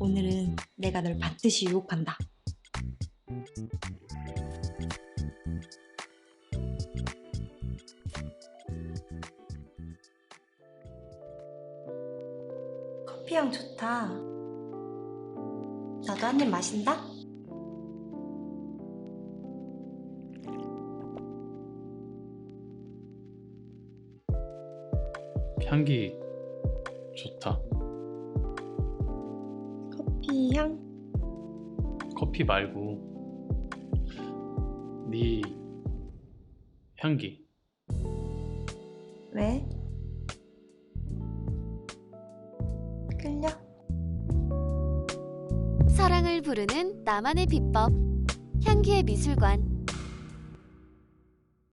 오늘은 내가 널 받듯이 유혹한다. 커피 향 좋다. 나도 한 입 마신다. 향기 좋다. 커피 향? 커피 말고 네 향기. 왜? 끌려? 사랑을 부르는 나만의 비법 향기의 미술관